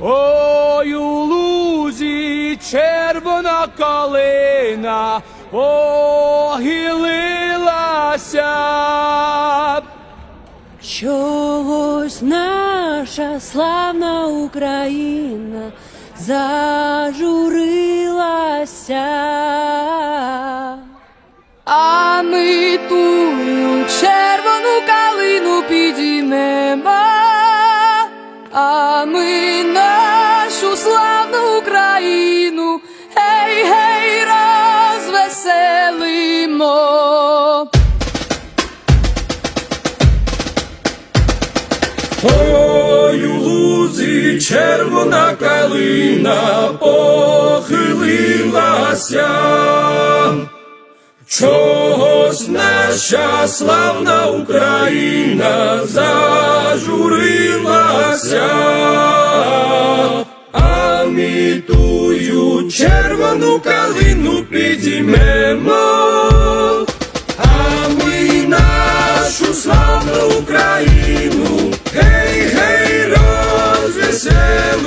Ой, у лузі червона калина похилилася. Чогось не наша славна Україна зажурилася. А ми тую червону калину підіймемо, а ми нашу славну Україну, гей, гей, розвеселимо. У червона калина похилилася. Чогось наша славна Україна зажурилася, а ми тую червону калину підіймемо, а ми нашу славну Україну,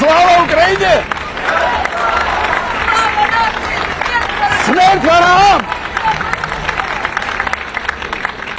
Слава Україні! Смерть ворогам!